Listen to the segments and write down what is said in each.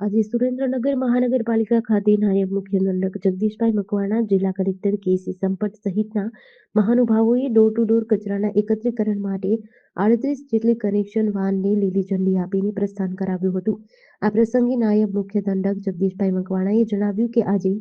આજે સુરેન્દ્રનગર મહાનગરપાલિકા ખાતે નાયબ મુખ્ય દંડક જગદીશભાઈ મકવાણા જિલ્લા કલેક્ટર કેસી સંપટ સહિતના મહાનુભાવોએ ડોર ટુ ડોર કચરાના એકત્રીકરણ માટે આડત્રીસ જેટલી કનેક્શન વાનને લીલી ઝંડી આપીને પ્રસ્થાન કરાવ્યું હતું. આ પ્રસંગે નાયબ મુખ્ય દંડક જગદીશભાઈ મકવાણાએ જણાવ્યું કે આજે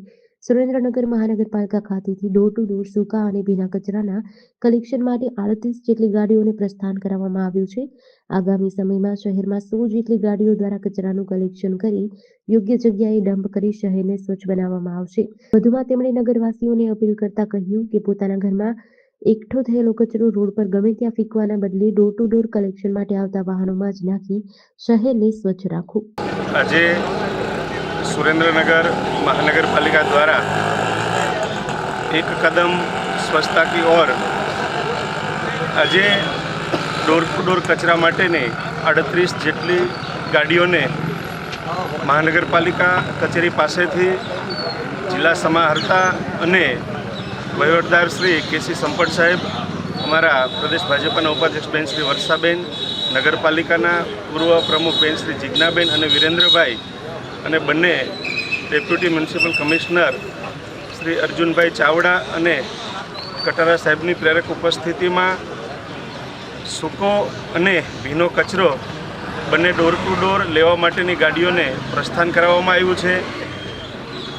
સુરેન્દ્રનગર મહાનગરપાલિકા ખાતેથી ડોર ટુ ડોર સૂકા અને ભીના કચરાના કલેક્શન માટે આડત્રીસ જેટલી ગાડીઓને પ્રસ્થાન કરાવવામાં આવ્યું છે. આગામી સમયમાં શહેરમાં સો જેટલી ગાડીઓ દ્વારા કચરાનું કલેક્શન કરી યોગ્ય જગ્યાએ ડમ્પ કરી શહેરને સ્વચ્છ બનાવવામાં આવશે. વધુમાં તેમણે નગરવાસીઓને અપીલ કરતા કહ્યું કે પોતાના ઘરમાં એકઠો થયેલો કચરો રોડ પર ગમે ત્યાં ફેંકવાના બદલે ડોર ટુ ડોર કલેક્શન માટે આવતા વાહનોમાં જ નાખી શહેરને સ્વચ્છ રાખો. આજે સુરેન્દ્રનગર મહાનગરપાલિકા દ્વારા એક કદમ સ્વચ્છતા કી ઓર આજે ડોર ટુ ડોર કચરા માટેની આડત્રીસ જેટલી ગાડીઓને મહાનગરપાલિકા કચેરી પાસેથી જિલ્લા સમાહર્તા અને વહીવટદાર શ્રી કેસી સંપટ સાહેબ, અમારા પ્રદેશ ભાજપના ઉપાધ્યક્ષ બેન શ્રી વર્ષાબેન, નગરપાલિકાના પૂર્વ પ્રમુખ બેન શ્રી જિજ્ઞાબેન અને વિરેન્દ્રભાઈ અને બંને deputy municipal commissioner Shri Arjunbhai Chavda અને કટારા સાહેબની પ્રેરક ઉપસ્થિતિમાં સૂકો અને ભીનો કચરો બંને ડોર ટુ ડોર લેવા માટેની ગાડીઓને પ્રસ્થાન કરાવવામાં આવ્યું છે.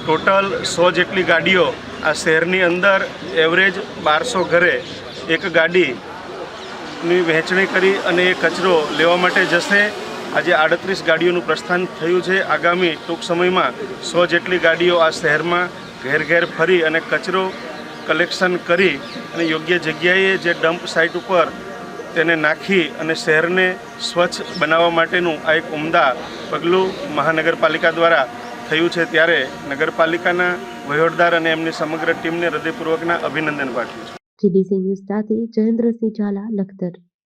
ટોટલ સો જેટલી ગાડીઓ આ શહેરની અંદર એવરેજ બારસો ઘરે એક ગાડીની વહેંચણી કરી અને એ કચરો લેવા માટે જશે. આજે આડત્રીસ ગાડીઓનું પ્રસ્થાન થયું છે. આગામી ટૂંક સમયમાં સો જેટલી ગાડીઓ આ શહેરમાં ઘેર ઘેર ફરી અને કચરો કલેક્શન કરી અને યોગ્ય જગ્યાએ જે ડમ્પ સાઇટ ઉપર તેને નાખી અને શહેરને સ્વચ્છ બનાવવા માટેનું આ એક ઉમદા પગલું મહાનગરપાલિકા દ્વારા થયું છે. ત્યારે નગરપાલિકાના વહીવટદાર અને એમની સમગ્ર ટીમને હૃદયપૂર્વકના અભિનંદન પાઠવું છું. જયેન્દ્રસિંહ ઝાલા, લખતર.